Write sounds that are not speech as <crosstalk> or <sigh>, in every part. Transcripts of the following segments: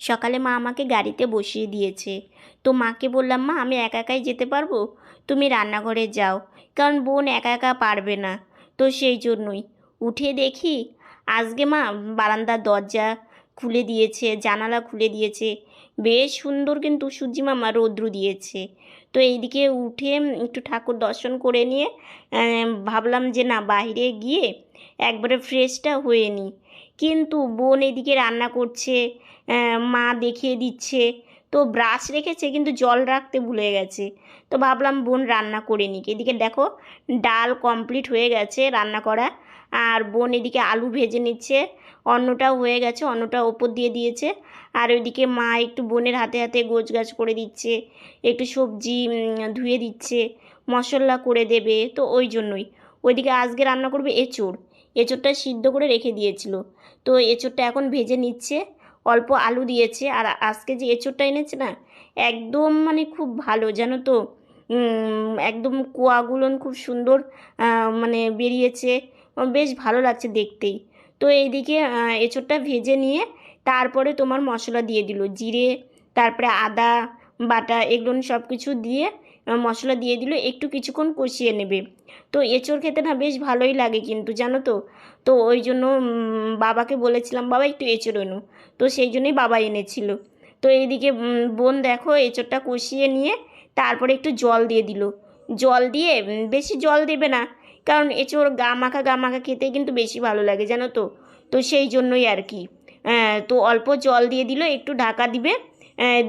সকালে মা আমাকে গাড়িতে বসিয়ে দিয়েছে। তো মাকে বললাম, মা, আমি একা একাই যেতে পারব? তুমি রান্নাঘরে যাও, কারণ বোন একা একা পারবে না। তো সেই জন্যই। উঠে দেখি, আজকে মা, বারান্দার দরজা খুলে দিয়েছে, জানালা খুলে দিয়েছে। বেশ সুন্দর কিন্তু সূর্যি মামা রৌদ্র দিয়েছে। তো এইদিকে উঠে একটু ঠাকুর দর্শন করে নিয়ে ভাবলাম যে না, বাইরে গিয়ে একবারে ফ্রেশটা হয়ে নিই। কিন্তু বোন এদিকে রান্না করছে মা দেখিয়ে দিচ্ছে। তো ব্রাশ রেখেছে, কিন্তু জল রাখতে ভুলে গেছে। তো ভাবলাম বোন রান্না করে নিক। এদিকে দেখো, ডাল কমপ্লিট হয়ে গেছে রান্না করা। আর বোন এদিকে আলু ভেজে নিচ্ছে। অন্নটাও হয়ে গেছে, অন্নটা ওপর দিয়ে দিয়েছে। আর ওইদিকে মা একটু বোনের হাতে হাতে গোছ গাছ করে দিচ্ছে। একটু সবজি ধুয়ে দিচ্ছে। মশলা করে দেবে, তো ওই জন্যই। ওইদিকে আজকে রান্না করবে এঁচোড়। এঁচোড়টা সিদ্ধ করে রেখে দিয়েছিল। তো এঁচোড়টা এখন ভেজে নিচ্ছে। অল্প আলু দিয়েছে আর আজকে যে এঁচোড়টা এনেছে না, একদম মানে খুব ভালো, জানো তো? একদম কোয়াগুলো খুব সুন্দর মানে বেরিয়েছে। বেশ ভালো লাগছে দেখতেই। তো এইদিকে এঁচোড়টা ভেজে নিয়ে তারপরে তোমার মশলা দিয়ে দিল। জিরে, তারপরে আদা, বাটা এগুলো সব কিছু দিয়ে মশলা দিয়ে দিল। একটু কিছুক্ষণ কষিয়ে নেবে। তো এঁচোড় খেতে না বেশ ভালোই লাগে কিন্তু, জানো তো? তো ওই জন্য বাবাকে বলেছিলাম, বাবা, একটু এঁচোড় এনো। তো সেই জন্যই বাবা এনেছিল। তো এইদিকে বোন দেখো এঁচোড়টা কষিয়ে নিয়ে তারপরে একটু জল দিয়ে দিল। জল দিয়ে বেশি জল দেবে না, কারণ এঁচোড় গা মাখা গা মাখা খেতে কিন্তু বেশি ভালো লাগে, জানো তো? তো সেই জন্যই আর কি। তো অল্প জল দিয়ে দিল, একটু ঢাকা দিবে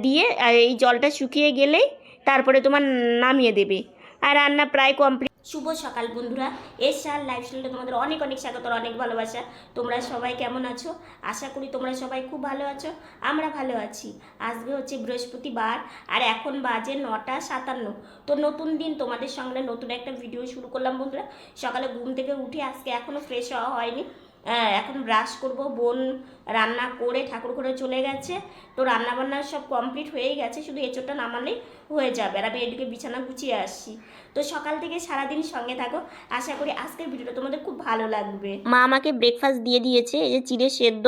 দিয়ে এই জলটা শুকিয়ে গেলেই তারপরে তোমার নামিয়ে দেবে। আর রান্না প্রায় কমপ্লিট শুভ সকাল বন্ধুরা। এর সার লাইফস্টাইলটা তোমাদের অনেক অনেক স্বাগত অনেক ভালোবাসা। তোমরা সবাই কেমন আছো? আশা করি তোমরা সবাই খুব ভালো আছো, আমরা ভালো আছি। আজকে হচ্ছে বৃহস্পতিবার, আর এখন বাজে নটা সাতান্ন। তো নতুন দিন তোমাদের সঙ্গে নতুন একটা ভিডিও শুরু করলাম বন্ধুরা। সকালে ঘুম থেকে উঠে আজকে এখনও ফ্রেশ হওয়া হয়নি। এখন ব্রাশ করব, বোন রান্না করে ঠাকুর ঘরে চলে গেছে। তো রান্না বান্না সব কমপ্লিট হয়ে গেছে, শুধু এঁচোড়টা নামালেই হয়ে যাবে। আর আমি এদিকে বিছানা গুছিয়ে আসছি তো সকাল থেকে সারাদিন সঙ্গে থাকো। আশা করি আজকের ভিডিওটা তোমাদের খুব ভালো লাগবে। মা আমাকে ব্রেকফাস্ট দিয়ে দিয়েছে, এই যে চিড়ে সেদ্ধ।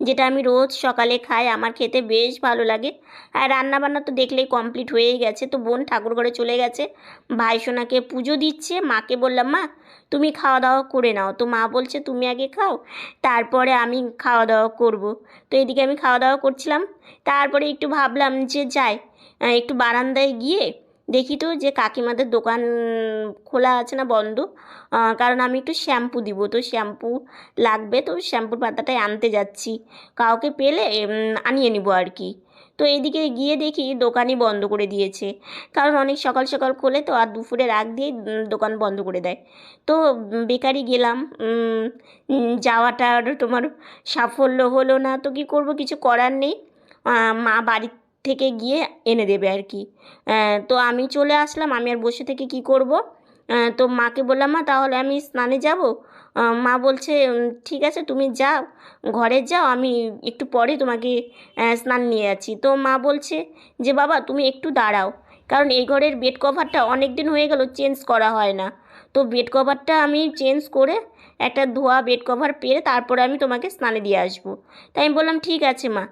যেটা আমি রোজ সকালে খাই, আমার খেতে বেশ ভালো লাগে। আর রান্নাবান্না তো দেখলেই কমপ্লিট হয়েই গেছে। তো বোন ঠাকুর ঘরে চলে গেছে। ভাই সোনাকে পুজো দিচ্ছে, মাকে বললাম, মা, তুমি খাওয়া দাওয়া করে নাও। তো মা বলছে, তুমি আগে খাও, তারপরে আমি খাওয়া দাওয়া করব। তো এদিকে আমি খাওয়া দাওয়া করছিলাম। তারপরে একটু ভাবলাম যে যাই একটু বারান্দায় গিয়ে দেখি তো যে কাকিমাদের দোকান খোলা আছে না বন্ধ কারণ আমি একটু শ্যাম্পু দিব। তো শ্যাম্পু লাগবে, তো শ্যাম্পুর পাতাটাই আনতে যাচ্ছি। কাউকে পেলে আনিয়ে নিব আর কি। তো এইদিকে গিয়ে দেখি দোকানই বন্ধ করে দিয়েছে। কারণ অনেক সকাল সকাল খোলে তো, আর দুপুরে রাগ দিয়ে দোকান বন্ধ করে দেয়। তো বেকারি গেলাম যাওয়াটা তোমার সাফল্য হলো না। তো কি করব? কিছু করার নেই। মা বাড়ি থেকে গিয়ে এনে দেবে আর কি। তো আমি চলে আসলাম, আমি আর বসে থেকে কি করব? তো মাকে বললাম, মা, তাহলে আমি স্নানে যাব? মা বলছে ঠিক আছে, তুমি যাও, ঘরে যাও, আমি একটু পরে তোমাকে স্নান নিয়ে যাচ্ছি। তো মা বলছে যে, বাবা, তুমি একটু দাঁড়াও, কারণ এই ঘরের বেড কভারটা অনেক দিন হয়ে গেল চেঞ্জ করা হয় না। তো বেড কভারটা আমি চেঞ্জ করে একটা ধোয়া বেড কভার পেরে তারপরে আমি তোমাকে স্নানে দিয়ে আসব। তাই আমি বললাম, ঠিক আছে, মা।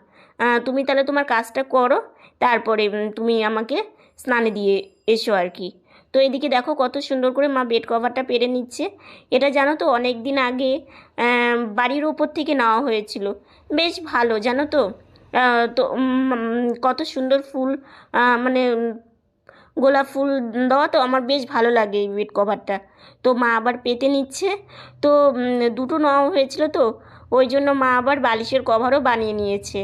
তুমি তাহলে তোমার কাজটা করো, তারপরে তুমি আমাকে স্নানে দিয়ে এসো আর কি। তো এদিকে দেখো কত সুন্দর করে মা বেড কভারটা পেরে নিচ্ছে। এটা জানো তো অনেক দিন আগে বাড়ির ওপর থেকে নেওয়া হয়েছিল। বেশ ভালো, জানো তো? তো কত সুন্দর ফুল মানে গোলাপ ফুল দেওয়া তো আমার বেশ ভালো লাগে এই বেড কভারটা তো মা আবার পেতে নিচ্ছে। তো দুটো নেওয়া হয়েছিল তো। ওই জন্য মা আবার বালিশের কভারও বানিয়ে নিয়েছে।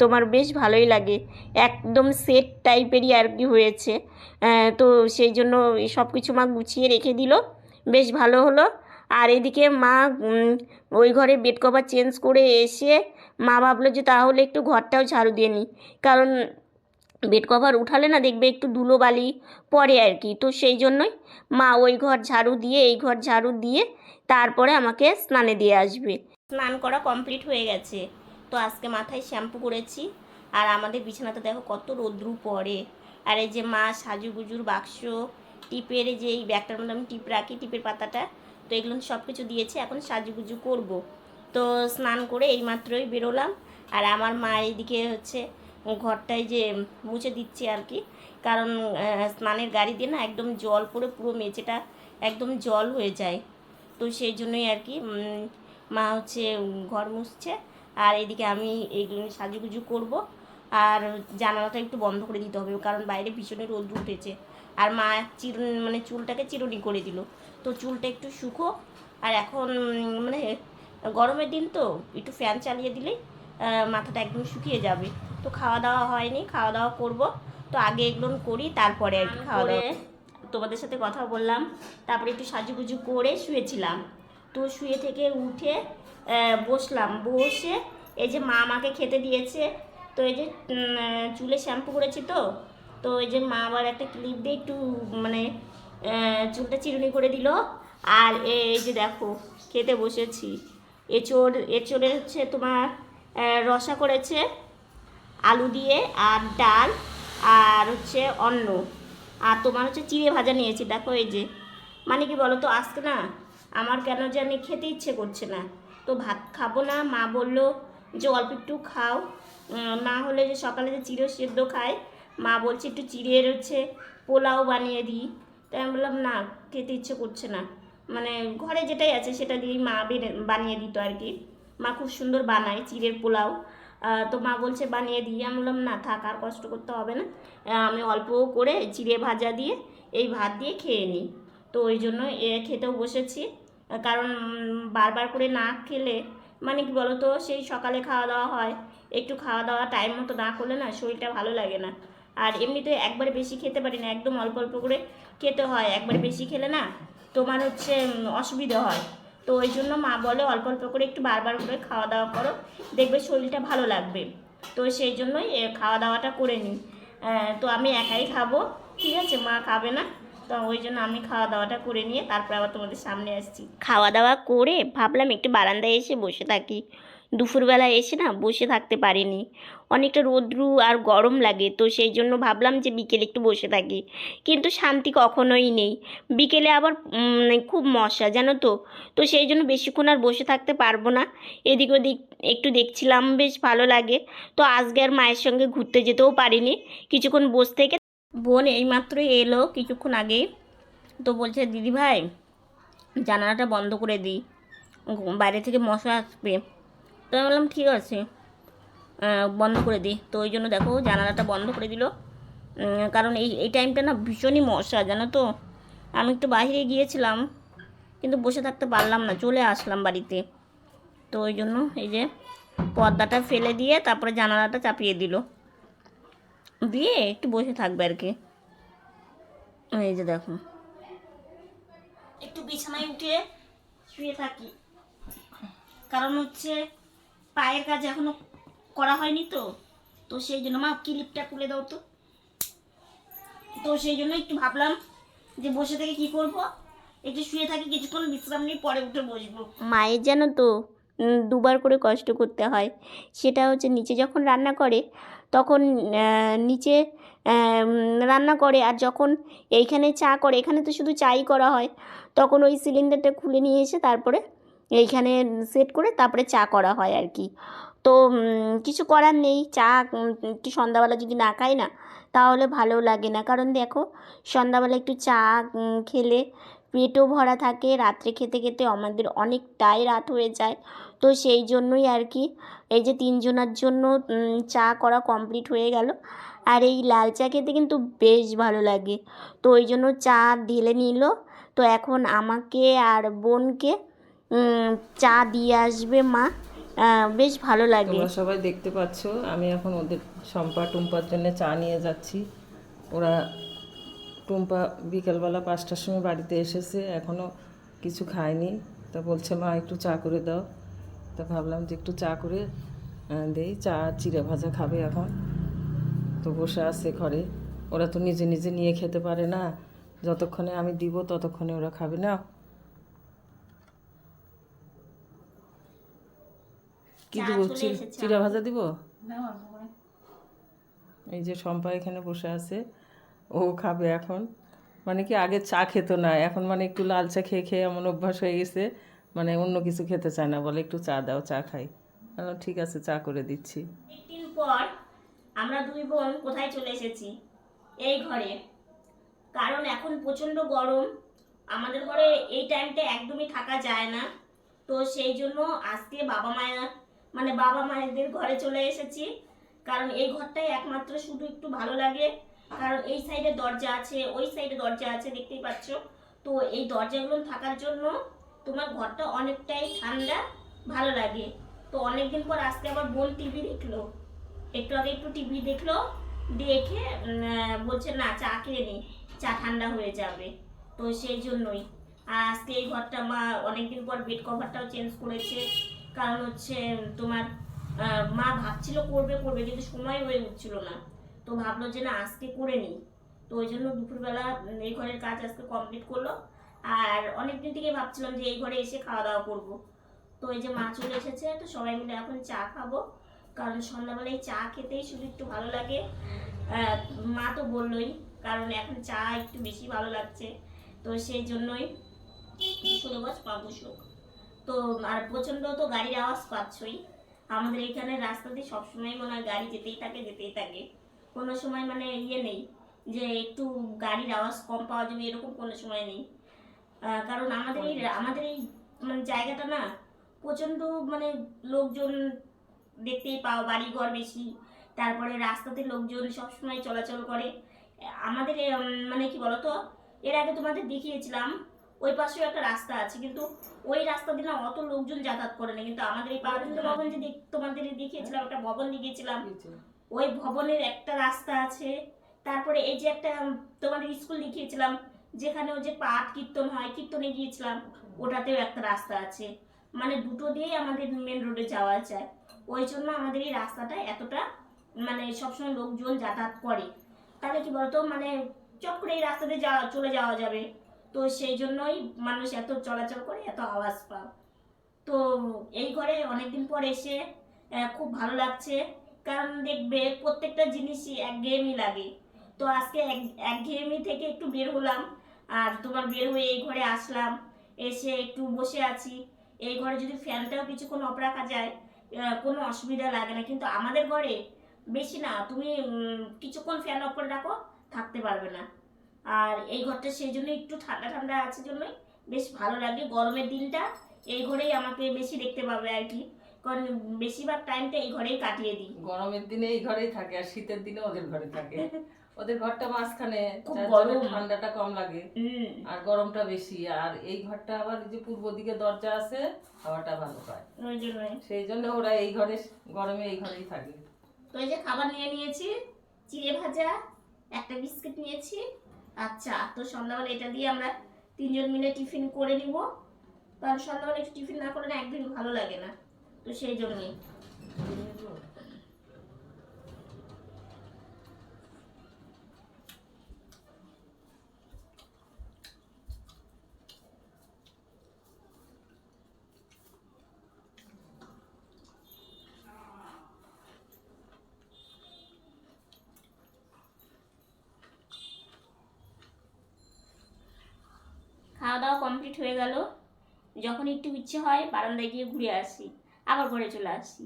তোমার বেশ ভালোই লাগে। একদম সেট টাইপেরই আর কি হয়েছে। তো সেই জন্য সব কিছু মা গুছিয়ে রেখে দিল। বেশ ভালো হলো। আর এদিকে মা ওই ঘরে বেড কভার চেঞ্জ করে এসে মা ভাবলো যে তাহলে একটু ঘরটাও ঝাড়ু দিয়ে নিই। কারণ বেড কভার উঠালে না দেখবে একটু ধুলো বালি পড়ে আর কি। তো সেই জন্যই মা ওই ঘর ঝাড়ু দিয়ে, এই ঘর ঝাড়ু দিয়ে তারপরে আমাকে স্নানে দিয়ে আসবে। স্নান করা কমপ্লিট হয়ে গেছে। তো আজকে মাথায় শ্যাম্পু করেছি। আর আমাদের বিছানাতে দেখো কত রোদ্রু পড়ে। আর এই যে মা সাজুগুজুর বাক্স, টিপের যে এই ব্যাগটার মধ্যে আমি টিপ রাখি, টিপের পাতাটা, তো এগুলো সব কিছু দিয়েছে, এখন সাজুগুজু করব। তো স্নান করে এইমাত্রই বেরোলাম। আর আমার মা এইদিকে হচ্ছে ঘরটায় যে মুছে দিচ্ছে আর কি। কারণ স্নানের গাড়ি দিয়ে না একদম জল পড়ে পুরো মেঝেটা একদম জল হয়ে যায়। তো সেই জন্যই আর কি মা হচ্ছে ঘর মুছছে। আর এদিকে আমি এইগুলো সাজুগুজু করব। আর জানালাটা একটু বন্ধ করে দিতে হবে, কারণ বাইরে ভীষণই রোদ উঠেছে। আর মা চির মানে চুলটাকে চিরুনি করে দিল। তো চুলটা একটু শুকো। আর এখন মানে গরমের দিন তো, একটু ফ্যান চালিয়ে দিলেই মাথাটা একদম শুকিয়ে যাবে। তো খাওয়া দাওয়া হয়নি খাওয়া দাওয়া করব। তো আগে এগুলো করি, তারপরে আর কি খাওয়া দাওয়া তোমাদের সাথে কথা বললাম, তারপরে একটু সাজুগুজু করে শুয়েছিলাম। তো শুয়ে থেকে উঠে বসলাম। বসে এই যে মা আমাকে খেতে দিয়েছে, তো এই যে চুলে শ্যাম্পু করেছি তো তো এই যে মা আবার একটা ক্লিপ দিয়ে একটু মানে চুলটা চিরুনি করে দিল। আর এই যে দেখো, খেতে বসেছি। এঁচোড় এঁচোড়ের হচ্ছে তোমার রসা করেছে, আলু দিয়ে, আর ডাল, আর হচ্ছে অন্ন। আর তোমার হচ্ছে চিড়ে ভাজা নিয়েছি। দেখো এই যে মানে কি বলো তো আজকে না আমার কেন জানি খেতে ইচ্ছে করছে না। তো ভাত খাব না, মা বলল যে অল্প একটু খাও। না হলে যে সকালে যে চিড়ে সেদ্ধ খায়, মা বলছে একটু চিড়ের হচ্ছে পোলাও বানিয়ে দিই। তাই আমি বললাম, না, খেতে ইচ্ছে করছে না। মানে ঘরে যেটাই আছে সেটা দিয়েই মা বেনে- বানিয়ে দিত আর কি। মা খুব সুন্দর বানায় চিড়ের পোলাও। তো মা বলছে বানিয়ে দিই। আমি বললাম, না, থাক, আর কষ্ট করতে হবে না। আমি অল্প করে চিড়ে ভাজা দিয়ে এই ভাত দিয়ে খেয়ে নিই। তো ওই জন্য এ খেতেও বসেছি। কারণ বারবার করে না খেলে মানে কি বলতো, সেই সকালে খাওয়া দাওয়া হয়। একটু খাওয়া দাওয়া টাইম মতো না করলে না শরীরটা ভালো লাগে না। আর এমনিতে একবারে বেশি খেতে পারি না, একদম অল্প অল্প করে খেতে হয়। একবারে বেশি খেলে না তোমার হচ্ছে অসুবিধে হয়। তো ওই জন্য মা বলে অল্প অল্প করে একটু বারবার করে খাওয়া দাওয়া করো, দেখবে শরীরটা ভালো লাগবে। তো সেই জন্যই খাওয়া দাওয়াটা করে নিই। তো আমি একাই খাব, ঠিক আছে? মা খাবে না? তো ওই জন্য আমি খাওয়া দাওয়াটা করে নিয়ে তারপর আবার তোমাদের সামনে আসছি। খাওয়া দাওয়া করে ভাবলাম একটু বারান্দায় এসে বসে থাকি। দুপুরবেলা এসে না বসে থাকতে পারিনি। অনেকটা রোদ্রু আর গরম লাগে তো সেই জন্য ভাবলাম যে বিকেলে একটু বসে থাকি। কিন্তু শান্তি কখনোই নেই। বিকেলে আবার উম, খুব মশা জানো তো? তো সেই জন্য বেশিক্ষণ আর বসে থাকতে পারব না। এদিক ওদিক একটু দেখছিলাম বেশ ভালো লাগে। তো আজকে আর মায়ের সঙ্গে ঘুরতে যেতেও পারিনি। কিছুক্ষণ বসে থেকে বোন এইমাত্রই এলো কিছুক্ষণ আগে। তো বলছে, দিদি ভাই, জানালাটা বন্ধ করে দিই। বাইরে থেকে মশা আসবে। তো আমি বললাম, ঠিক আছে বন্ধ করে দিই। তো ওই জন্য দেখো, জানালাটা বন্ধ করে দিল। কারণ এই এই টাইমটা না ভীষণই মশা, জানো তো। আমি একটু বাইরে গিয়েছিলাম, কিন্তু বসে থাকতে পারলাম না, চলে আসলাম বাড়িতে। তো ওই জন্য এই যে পর্দাটা ফেলে দিয়ে তারপরে জানালাটা চাপিয়ে দিল। দিয়ে একটু বসে থাকবে আর কি। এই যে দেখো। একটু বিছানায় উঠে শুয়ে থাকি। কারণ হচ্ছে পায়ের কাজ এখনও করা হয়নি তো। তো সেই জন্য মা ক্লিপটা খুলে দাও তো। তো সেই জন্য একটু ভাবলাম যে বসে থেকে কি করব? একটু শুয়ে থাকি কিছুক্ষণ বিশ্রাম নিয়ে পরে উঠে বসবো। মায়ের জানো তো দুবার করে কষ্ট করতে হয়। সেটা হচ্ছে নিচে যখন রান্না করে তখন নিচে রান্না করে। আর যখন এইখানে চা করে, এখানে তো শুধু চাই করা হয়, তখন ওই সিলিন্ডারটা খুলে নিয়ে এসে তারপরে এইখানে সেট করে তারপরে চা করা হয় আর কি। তো কিছু করার নেই। চা একটু সন্ধ্যাবেলা যদি না খাই না, তাহলে ভালো লাগে না। কারণ দেখো, সন্ধ্যাবেলা একটু চা খেলে পেটও ভরা থাকে, রাত্রে খেতে খেতে আমাদের অনেকটাই রাত হয়ে যায়। তো সেই জন্যই আর কি এই যে তিনজনের জন্য চা করা কমপ্লিট হয়ে গেল। আর এই লাল চা খেতে কিন্তু বেশ ভালো লাগে। তো ওই জন্য চা ঢেলে নিল। তো এখন আমাকে আর বোনকে চা দিয়ে আসবে মা। বেশ ভালো লাগে। সবাই দেখতে পাচ্ছ, আমি এখন ওদের শম্পা টুম্পার জন্য চা নিয়ে যাচ্ছি। ওরা টুম্পা বিকেলবেলা পাঁচটার সময় বাড়িতে এসেছে এখনও কিছু খায়নি। তা বলছে, মা, একটু চা করে দাও। তা ভাবলাম যে একটু চা করে দেই। চা চিড়ে ভাজা খাবে এখন। তো বসে আছে ঘরে। ওরা তো নিজে নিজে নিয়ে খেতে পারে না। যতক্ষণে আমি দিব ততক্ষণে ওরা খাবে না কি দিব? চিড়া ভাজা দিব? এই যে শম্পা এখানে বসে আছে। ও খাবে এখন। মানে কি আগে চা খেত না। এখন মানে একটু লাল চা খেয়ে খেয়ে এমন অভ্যাস হয়ে গেছে মানে অন্য কিছু খেতে চায় না, বলে একটু চা দাও, চা খাই। ঠিক আছে, চা করে দিচ্ছি। দিন পর আমরা দুই বোন কোথায় চলে এসেছি? এই ঘরে। কারণ এখন প্রচণ্ড গরম। আমাদের ঘরে এই টাইমটা একদমই থাকা যায় না। তো সেই জন্য আজকে বাবা মায়ের মানে বাবা মায়েদের ঘরে চলে এসেছি। কারণ এই ঘরটাই একমাত্র শুধু একটু ভালো লাগে। কারণ এই সাইডে দরজা আছে, ওই সাইডে দরজা আছে, দেখতেই পাচ্ছ। তো এই দরজাগুলো থাকার জন্য তোমার ঘরটা অনেকটাই ঠান্ডা, ভালো লাগে। তো অনেকদিন পর আজকে আবার বোন টিভি দেখল। একটু আগে একটু টিভি দেখল, দেখে বলছে, না, চা খেয়ে নি, চা ঠান্ডা হয়ে যাবে। তো সেই জন্যই। আর আজকে এই ঘরটা মা অনেকদিন পর বেড কভারটাও চেঞ্জ করেছে। কারণ হচ্ছে, তোমার মা ভাবছিল করবে করবে, কিন্তু সময় হয়ে উঠছিল না। তো ভাবলো যে, না, আজকে করে নিই তো ওই জন্য দুপুরবেলা এই ঘরের কাজ আজকে কমপ্লিট করল। আর অনেকদিন থেকে ভাবছিলাম যে এই ঘরে এসে খাওয়া দাওয়া করব। তো এই যে মা চলে এসেছে, তো সবাই মিলে এখন চা খাব। কারণ সন্ধ্যাবেলায় চা খেতেই শুধু একটু ভালো লাগে। মা তো বললোই, কারণ এখন চা একটু বেশি ভালো লাগছে। তো সেই জন্যই শুধু বস পাবো সুখ। তো আর প্রচণ্ড তো গাড়ির আওয়াজ পাচ্ছই। আমাদের এখানে রাস্তা দিয়ে সবসময় মনে হয় গাড়ি যেতেই থাকে যেতেই থাকে। কোনো সময় মানে ইয়ে নেই যে একটু গাড়ির আওয়াজ কম পাওয়া যাবে, এরকম কোনো সময় নেই। কারণ আমাদের এই আমাদের এই মানে জায়গাটা না প্রচণ্ড মানে লোকজন দেখতেই পাও বাড়ি ঘর বেশি তারপরে রাস্তাতে লোকজন সবসময় চলাচল করে। আমাদের মানে কি বলতো এর আগে তোমাদের দেখিয়েছিলাম ওই পাশেও একটা রাস্তা আছে কিন্তু ওই রাস্তা দিয়ে না অত লোকজন যাতায়াত করে না কিন্তু আমাদের এই পারবিন্দ ভবন যে তোমাদের দেখিয়েছিলাম একটা ভবন দেখিয়েছিলাম ওই ভবনের একটা রাস্তা আছে তারপরে এই যে একটা তোমাদের স্কুল দেখিয়েছিলাম যেখানে যে পাঠ কীর্তন হয়, কীর্তনে গিয়েছিলাম, ওটাতেও একটা রাস্তা আছে। মানে দুটো দিয়েই আমাদের মেন রোডে যাওয়া যায়। ওই জন্য আমাদের এই রাস্তাটা এতটা মানে সবসময় লোকজন যাতায়াত করে। তাহলে কি বলতো মানে চট করে এই রাস্তাতে যাওয়া, চলে যাওয়া যাবে। তো সেই জন্যই মানুষ এত চলাচল করে, এত আওয়াজ পাও তো এই ঘরে অনেকদিন পর এসে খুব ভালো লাগছে। কারণ দেখবে প্রত্যেকটা জিনিসই একঘেয়েমি লাগে। তো আজকে এক, একঘেয়েমি থেকে একটু বের হলাম। আর তোমার বের হয়ে এই ঘরে আসলাম। এসে একটু বসে আছি। এই ঘরে যদি ফ্যানটাও কিছুক্ষণ অফ রাখা যায় কোনো অসুবিধা লাগে না। কিন্তু আমাদের ঘরে বেশি না। তুমি কিছুক্ষণ ফ্যান অফ করে রাখো থাকতে পারবে না। আর এই ঘরটা সেই জন্য একটু ঠান্ডা ঠান্ডা আছে জন্যই বেশ ভালো লাগে। গরমের দিনটা এই ঘরেই আমাকে বেশি দেখতে পাবে আর কি। কারণ বেশিরভাগ টাইমটা এই ঘরেই কাটিয়ে দিই। গরমের দিনে এই ঘরেই থাকে আর শীতের দিনে ওদের ঘরে থাকে। <laughs> ওদের ঘরটা মাঝখানে। ঠান্ডাটা কম লাগে। আর গরমটা বেশি। আর এই ঘরটা আবার যে পূর্ব দিকে দরজা আছে হাওয়াটা ভালো পায়। সেই জন্য ওরা এই ঘরে গরমে এই ঘরেই থাকে। তো এই যে খাবার নিয়ে নিয়েছি চিড়ে ভাজা একটা বিস্কিট নিয়েছি আচ্ছা আর তো সন্ধ্যাবেলা এটা দিয়ে আমরা তিনজন মিলে টিফিন করে নিব। কারণ সন্ধ্যাবেলা একটু টিফিন না করলে না একদমই ভালো লাগে না। তো সেই জন্যই খাওয়া দাওয়া কমপ্লিট হয়ে গেল যখন একটু ইচ্ছে হয় বারান্দায় গিয়ে ঘুরে আসি আবার ঘরে চলে আসি।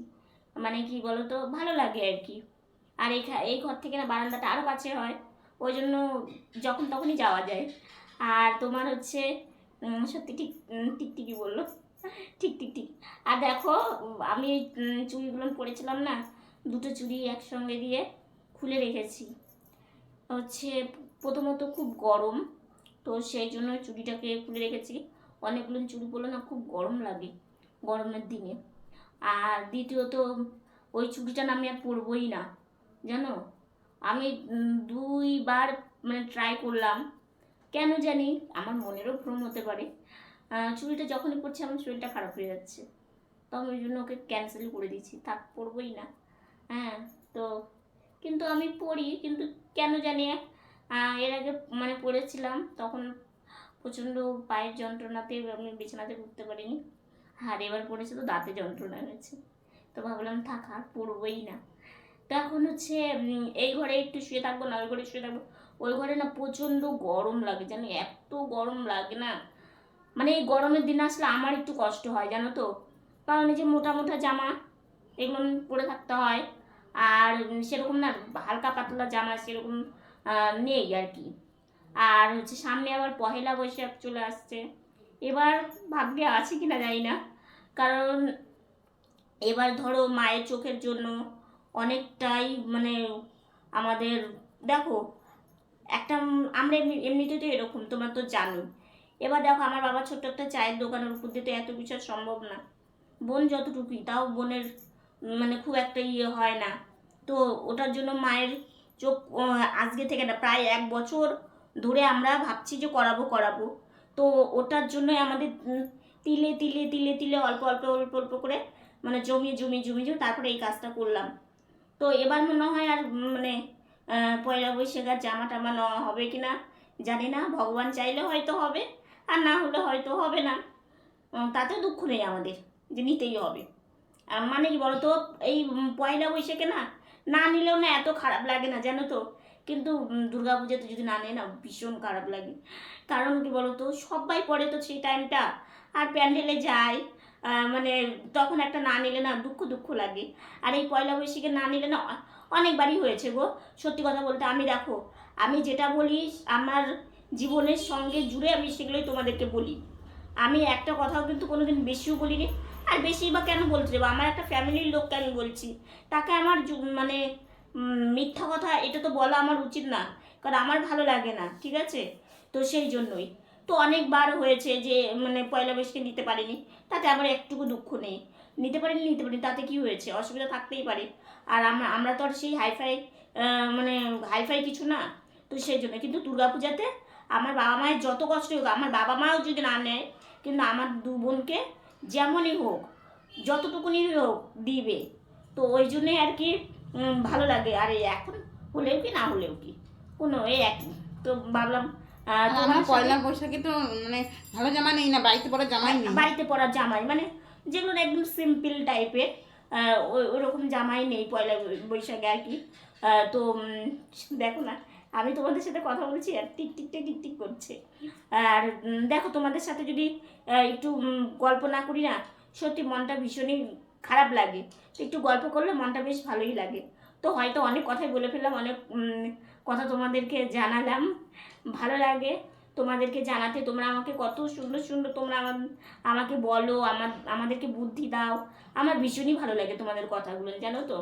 মানে কি বলো তো ভালো লাগে আর কি। আর এই এই ঘর থেকে না বারান্দাটা আরও কাছে হয় ওই জন্য যখন তখনই যাওয়া যায়। আর তোমার হচ্ছে সত্যি ঠিক উম, টিকটিকি বলল। ঠিক ঠিক ঠিক। আর দেখো আমি চুড়িগুলো পরেছিলাম না দুটো চুড়ি একসঙ্গে দিয়ে খুলে রেখেছি। হচ্ছে প্রথমত খুব গরম তো সেই জন্য চুড়িটাকে খুলে রেখেছি। অনেকগুলো চুল পরলে না খুব গরম লাগে গরমের দিনে। আর দ্বিতীয়ত, ওই চুড়িটা না আমি আর পরবই না, জানো? আমি দুইবার মানে ট্রাই করলাম। কেন জানি, আমার মনেরও ভ্রম হতে পারে। চুড়িটা যখনই পড়ছে, আমার শরীরটা খারাপ হয়ে যাচ্ছে। তো আমি ওই জন্য ওকে ক্যান্সেল করে দিয়েছি, থাক, পরবই না। হ্যাঁ তো কিন্তু আমি পড়ি, কিন্তু কেন জানি এর আগে মানে পড়েছিলাম, তখন প্রচণ্ড পায়ের যন্ত্রণাতে আমি বিছানাতে উঠতে পারিনি। আর এবার পড়েছে তো দাঁতে যন্ত্রণা হয়েছে। তো ভাবলাম, থাক আর পড়বই না। তো এখন হচ্ছে এই ঘরে একটু শুয়ে থাকব, না ওই ঘরে শুয়ে থাকব। ওই ঘরে না প্রচণ্ড গরম লাগে, জানো? এত গরম লাগে না। মানে এই গরমের দিন আসলে আমার একটু কষ্ট হয়, জানো তো? কারণ এই যে মোটা মোটা জামা, এগুলো পরে থাকতে হয়। আর সেরকম না, হালকা পাতলা জামা সেরকম নেই আর কি। আর হচ্ছে সামনে আবার পহেলা বৈশাখ চলে আসছে। এবার ভাগ্যে আছে কিনা জানি না। কারণ এবার ধরো মায়ের চোখের জন্য অনেকটাই মানে আমাদের দেখো, একটা আমরা এমনি, এমনিতে তো এরকম, তোমরা তো জানো এবার দেখো আমার বাবা ছোট্ট একটা চায়ের দোকানের উপর দিয়ে তো এত কিছু সম্ভব না। বোন যতটুকুই, তাও বোনের মানে খুব একটা ইয়ে হয় না। তো ওটার জন্য মায়ের চোখ আজকে থেকে না, প্রায় এক বছর ধরে আমরা ভাবছি যে করাবো করাবো। তো ওটার জন্যই আমাদের তিলে তিলে তিলে তিলে অল্প অল্প অল্প অল্প করে মানে জমিয়ে জমিয়ে জমিয়ে তারপরে এই কাজটা করলাম। তো এবার মনে হয় আর মানে পয়লা বৈশাখ আর জামা টামা নেওয়া হবে কি না জানি না। ভগবান চাইলে হয়তো হবে আর না হলে হয়তো হবে না। তাতেও দুঃখ নেই আমাদের যে নিতেই হবে। মানে কি বলতো, এই পয়লা বৈশাখে না না নিলেও না এত খারাপ লাগে না, জানো তো? কিন্তু দুর্গা পুজোতে যদি না নেয় না, ভীষণ খারাপ লাগে। কারণ কি বলতো, সবাই পরে তো সেই টাইমটা আর প্যান্ডেলে যায় মানে তখন একটা না নিলে না দুঃখ দুঃখ লাগে। আর এই পয়লা বৈশাখে না নিলে না অনেকবারই হয়েছে গো। সত্যি কথা বলতে আমি দেখো, আমি যেটা বলি, আমার জীবনের সঙ্গে জুড়ে আমি সেগুলোই তোমাদেরকে বলি। আমি একটা কথাও কিন্তু কোনোদিন বেশিও বলিনি। আর বেশি বা কেন যাব আমার একটা ফ্যামিলির লোককে আমি বলছি। তাকে আমার মানে মিথ্যা কথা, এটা তো বলা আমার উচিত না, কারণ আমার ভালো লাগে না, ঠিক আছে? তো সেই জন্যই। তো অনেকবার হয়েছে যে মানে পয়লা বৈশাখে নিতে পারিনি, তাতে আমার একটুকু দুঃখ নেই। নিতে পারিনি নিতে পারিনি, তাতে কি হয়েছে? অসুবিধা থাকতেই পারে। আর আমরা আমরা তো আর সেই হাইফাই মানে হাইফাই কিছু না, তো সেই জন্য। কিন্তু দুর্গাপূজাতে আমার বাবা মায়ের যত কষ্ট হোক, আমার বাবা মাও যদি না নেয়, কিন্তু আমার দু বোনকে যেমনই হোক, যতটুকুনি হোক দিবে। তো ওই জন্যই আর কি ভালো লাগে। আর এখন হলেও কি না হলেও কি? কোনো এই একই তো ভাবলাম তোমার আমার পয়লা বৈশাখে তো মানে ভালো জামা নেই না বাড়িতে পরে জামাই নেই। বাড়িতে পরা জামাই মানে যেগুলো একদম সিম্পল টাইপের ওরকম জামাই নেই পয়লা বৈশাখে আর কি। তো দেখো না আমি তোমাদের সাথে কথা বলছি আর tick tick tick tick tick করছে। আর দেখো তোমাদের সাথে যদি একটু গল্প না করি না সত্যি মনটা ভীষণই খারাপ লাগে। তো একটু গল্প করলে মনটা বেশ ভালোই লাগে। তো হয়তো অনেক কথাই বলে ফেললাম, অনেক কথা তোমাদেরকে জানালাম। ভালো লাগে তোমাদেরকে জানাতে। তোমরা আমাকে কত সুন্দর সুন্দর তোমরা আমার আমাকে বলো, আমার, আমাদেরকে বুদ্ধি দাও। আমার ভীষণই ভালো লাগে তোমাদের কথাগুলো, জানো তো?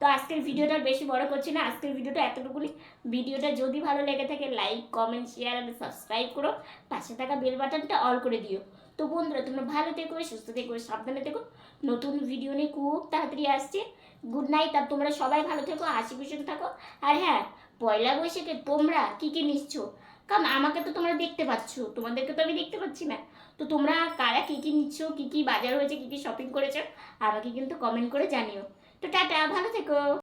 তো আজকের ভিডিওটা বেশি বড় করছি না। আজকের ভিডিওটা এতটুকুনি। ভিডিওটা যদি ভালো লেগে থাকে লাইক কমেন্ট শেয়ার আর সাবস্ক্রাইব করো। পাশে থাকা বেল বাটনটা অল করে দিও। তো বন্ধুরা, তোমরা ভালো থেকো, সুস্থ থেকো, সাবধানে থেকো। নতুন ভিডিও নিয়ে খুব তাড়াতাড়ি আসছে। গুড নাইট আর তোমরা সবাই ভালো থেকো হাসি খুশিতে থাকো। আর হ্যাঁ পয়লা বৈশাখে তোমরা কী কী নিচ্ছ? কারণ আমাকে তো তোমরা দেখতে পাচ্ছ, তোমাদেরকে তো আমি দেখতে পাচ্ছি না। তো তোমরা কারা কী কী নিচ্ছ, কী কী বাজার হয়েছে, কী কী শপিং করেছ, আমাকে কিন্তু কমেন্ট করে জানিও। তো টাটা, ভালো থেকো।